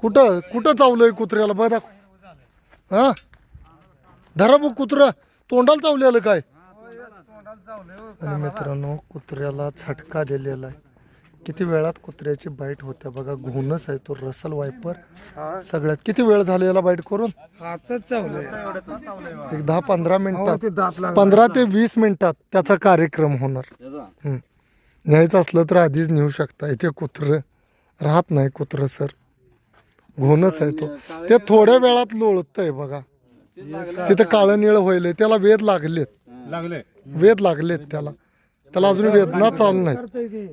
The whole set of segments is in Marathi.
कुठं? कुठं चावलंय कुत्र्याला? बघा. हा? धरा बघ कुत्रा. तोंडाला चावलेलं काय? आणि मित्रांनो कुत्र्याला झटका दिलेला आहे. किती वेळात कुत्र्याची बाईट होते बघा. घोणस आहे तो रसल वायपर सगळ्यात किती वेळ झाला याला बाईट करून? आताच चावलंय. एक दहा पंधरा मिनिटात. लागला. पंधरा ते वीस मिनिटात त्याचा कार्यक्रम होणार. न्यायचं असलं तर आधीच नेऊ शकता. इथे कुत्र राहत नाही कुत्र सर. घोणच आहे तो. ते थोड्या वेळात लोळतंय बघा. तिथे काळं निळ होईल त्याला वेद लागलेत. लागले. वेद लागलेत त्याला. त्याला अजून वेदना चालू नाही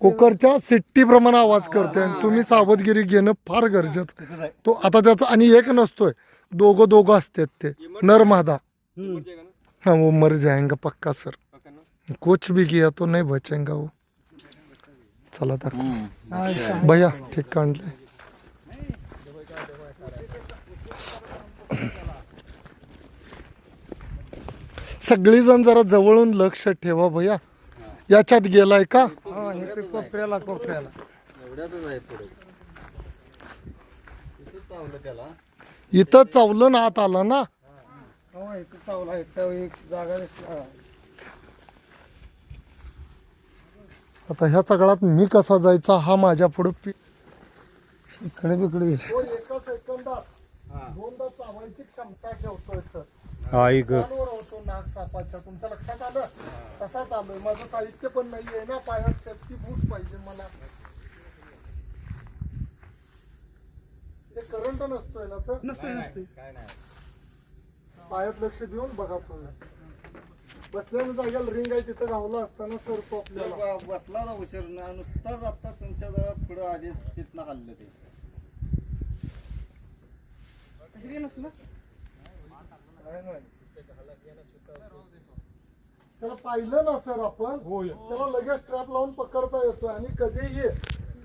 कुकरच्या सिट्टी प्रमाणे आवाज करते आणि तुम्ही सावधगिरी घेणं फार गरजेचं. तो आता त्याचा आणि एक नसतोय. दोघं दोघं असतात ते. नर मादा. हाँ वो मर जाएगा पक्का सर. कुछ भी किया तो नहीं बचेगा वो चला दाखव भैया ठीक काढले. सगळीजण जरा जवळून लक्ष ठेवा भैया. याच्यात गेलाय का? हा इथे कोपऱ्याला कोपऱ्याला. इथं चावलं ना आत आला ना? हो इथे चावला इथं एक जागा आता ह्या सगळ्यात मी कसा जायचा हा माझ्या पुढे इकडे बिकडे. एका सेकंदात दोनदा चावायची क्षमता ठेवतोय सर. हा होतो नाग सापाच्या. तुमच्या लक्षात आलं? तसाच आलोय माझं साहित्य पण नाहीये ना. पायात सेफ्टी बूट पाहिजे मला. ते करंट नसतोय ना सर? नसतोय नसतोय. पायात लक्ष देऊन बघा तुम्ही बसल्यानं जागेला रिंग आहे तिथं गावला असताना सर तो आपल्याला. बसला ना उशीर ना नुसताच आता तुमच्या जरा पुढं आधीच तिथनं हल्लं ते. त्याला पाहिलं ना सर आपण. त्याला लगेच ट्रॅप लावून पकडता येतो आणि कधीही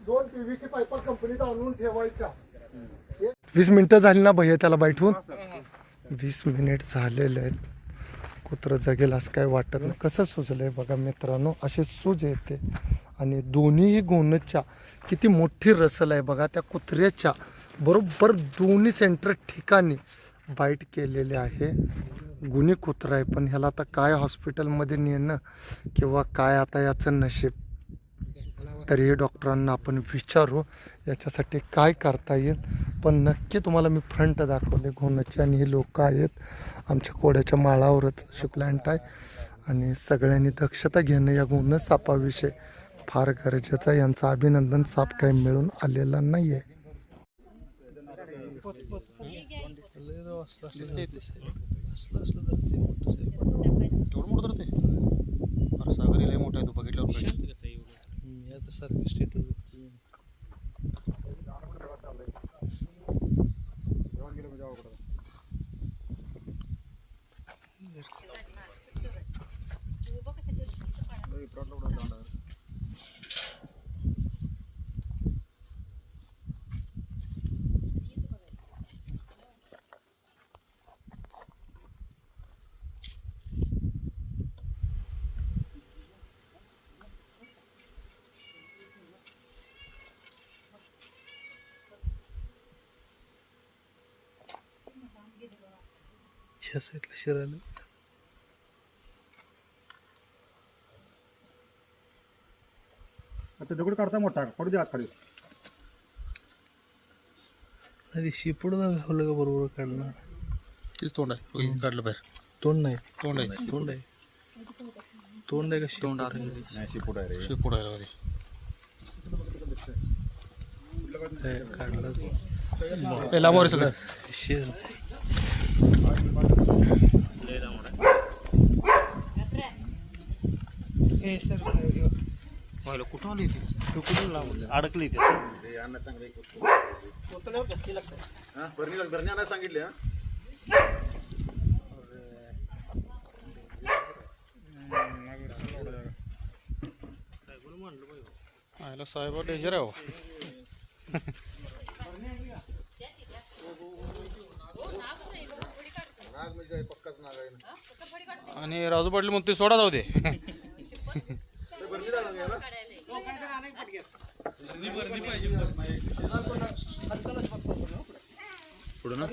दोन पीव्हीसी पाईपा कंपनीत आणून ठेवायच्या. वीस मिनिटं झाली ना भैया त्याला बैठून? वीस मिनिट झालेले आहेत. कुत्रं जगेल असं काय वाटत नाही. कसं सुचलंय बघा मित्रांनो असे सूज येते. आणि दोन्हीही गोणच्या किती मोठी रसल आहे बघा त्या कुत्र्याच्या बरोबर दोन्ही सेंटर ठिकाणी बाईट केलेले आहे. गुन्हे कुत्रा आहे पण ह्याला आता काय हॉस्पिटलमध्ये नेणं किंवा काय आता याचं नशीब? तरी डॉक्टरांना आपण विचारू याच्यासाठी काय करता येईल. पण नक्की तुम्हाला मी फ्रंट दाखवले घोणचे आणि हे लोक आहेत. आमच्या कोड्याच्या माळावरच शुक्लांट आहे. आणि सगळ्यांनी दक्षता घेणं या गुण सापाविषयी फार गरजेचं आहे. यांचं अभिनंदन साप काही मिळून आलेला नाही आहे एवढं मोठं सारखं स्टेटस कळेल. आता दगड काढता मोठा. पडू द्या खाली. అది शिपूड घावलं का बरोबर काढणार? तेच तोंड आहे. होय, काढलं बाहेर. तोंड नाही. तोंड आहे. तोंड आहे. तोंड आहे का तोंड. नाही शिपूट आहे रे. शेपूट आहे रे. आहे? काढला. लांब वर सगळं. व्हायला कुठं आली ती अडकली ते बरणी बरणी आणायला सांगितले हा आयला साहेब डेंजर आहे हो. आणि राजू पाटील म्हणते सोडा जाऊ दे. पुढं ना?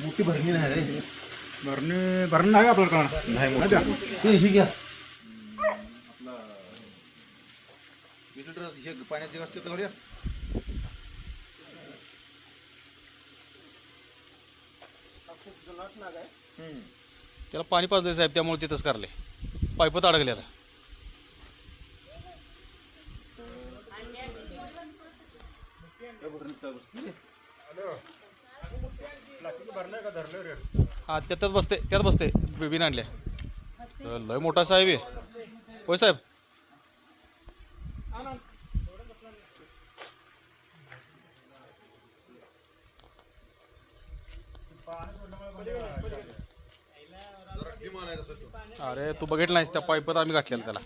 मोठी भरणी नाही रे. भरणी भरणी नाही आपल्याला नाही ते ही घ्या. लिटर हे पाण्याची असते तर घालूया त्याला पाणी पाजलंय साहेब त्यामुळे तिथंच करले. पाईपत अडकले आता. हा त्यातच बसते त्यात बसते बिबीन आणल्या. लय मोठा साहेब आहे होय साहेब? अरे तू बघितलं नाहीस त्या पाईपात आम्ही घातलेला त्याला.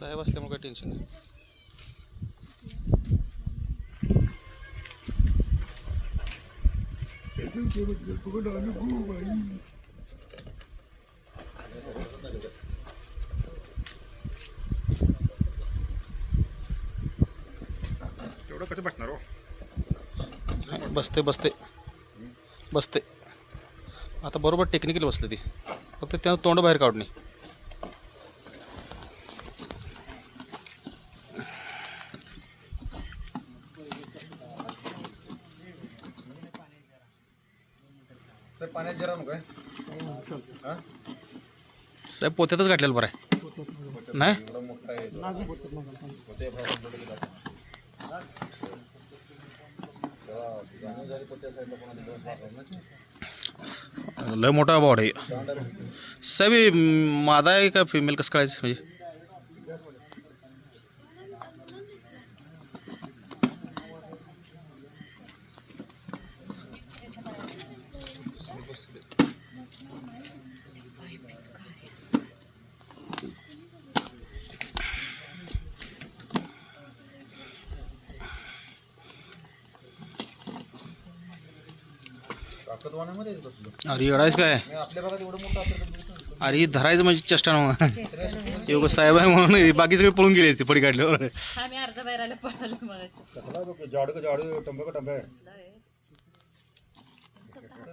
साहेब असल्यामुळे काही टेन्शन नाही. तेवढं कसं भेटणार हो? बसते बसते. बसते. आता बरोबर टेक्निकल बसले ती. फक्त त्यानं तोंड बाहेर काढणे तर पाण्यात जरा नको आहे साहेब पोत्यातच घातलेलं बरं आहे. नाही? लय मोठा बॉड आहे. साहेब मादा आहे का फिमेल कसं कळायचं म्हणजे ताकदवानामध्ये अरे येडायच काय? मी आपल्या भागात एवढं मोठं आपल्याकडे अरे हे धरायचं म्हणजे चेष्टा नव्हतं योग साहेब आहे म्हणून बाकी सगळे पळून गेले असते पडी काढल्यावर आम्ही अर्धा बाहेर पळालो मग. कसला बघ जाडू का जाडू टंबे का टंबे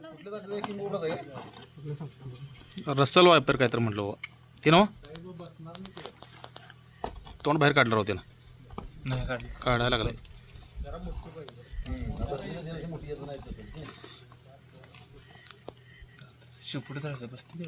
कुठलं जातं किंग उडत आहे रस्सल वायपर काय तर म्हटलं बुवा. ते ना तोंड बाहेर काढलं होते ना नाही काढलं. काढायला लागलंय. शिवपुढे चालतं बसते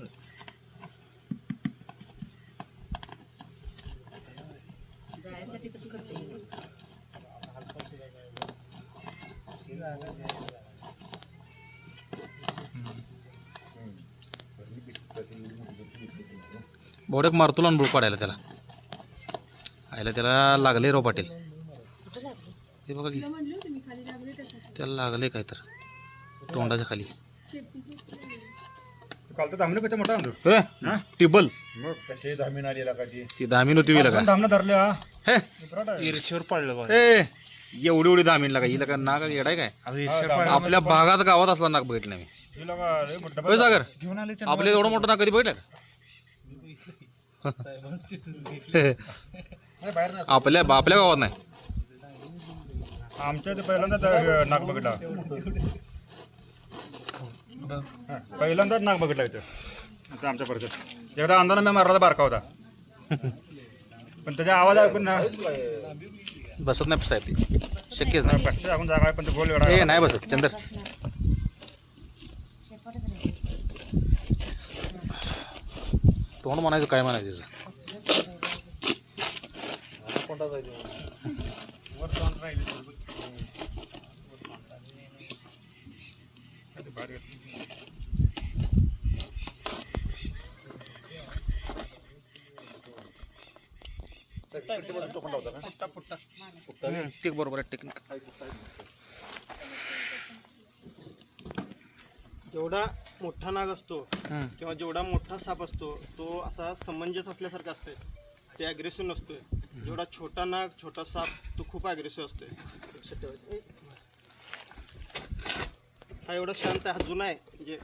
बहुतेक मारतो लावून बुळ काढायला त्याला. आयला त्याला लागले रो पाटील. हे बघा की त्याला लागले काय तर तोंडाच्या खाली. कालचा धामणे कसं मोठा आणतो हे? टिबल. मग कसे धामीन आलेला का ती ती दामीन होती विला का धामणं धरल्या हे? ईर्षेवर पाडलं बघ. ए एवढी एवढी दामीन लागा. हिला का नाग येडाय काय? आता ईर्षेवर पाडलं आपल्या भागात गावात असला नाग बघितलं नाही मी. हिला का रे मोठा होय सागर? घेऊन आले आपल्या एवढं मोठं नाग कधी बघितलं का? नाही बाहेर नाही आपल्या आपल्या गावात नाही. आमच्या ते पहिल्यांदा नाक बघितला. पहिल्यांदाच नाक बघितला इथं. इथं आमच्या परिसरात. एकदा अंदाना मी मारला बारका होता. पण त्याचा आवाज ऐकून ना बसत नाही साहेब. ती शक्यच नाही. ऐकून जागा आहे पण ते गोल ए नाही बसत. चंदर. तोंड म्हणायचं काय म्हणायचं याचं? हम्म, ते बरोबर आहे टेक्निक जेवढा मोठा नाग असतो. किंवा जेवढा मोठा साप असतो तो असा समंजस असल्यासारखा असतोय. ते अग्रेसिव्ह नसतोय. जेवढा छोटा नाग छोटा साप तो खूप अग्रेसिव्ह असतोय. हा एवढा शांत आहे हा जुना आहे. म्हणजे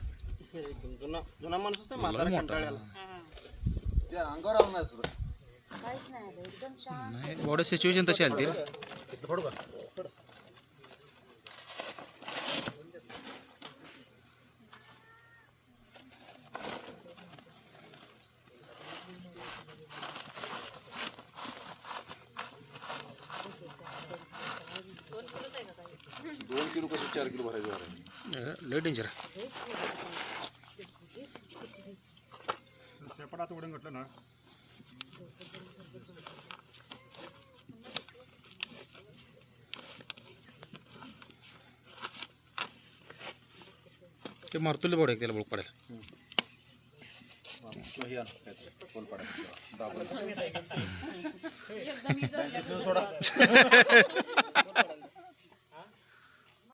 जुना जुना माणूस असतो म्हातारा कंटाळ्याला. अंगावर आलं नाही सिच्युएशन तशी आली ना. दोन किलो कसं चार किलो भरायचं भरायचं अं, लय डेंजर आहे शेपटात उडून घटलं ना. ते मारतुले बॉडी त्याला बुडूक पडायला.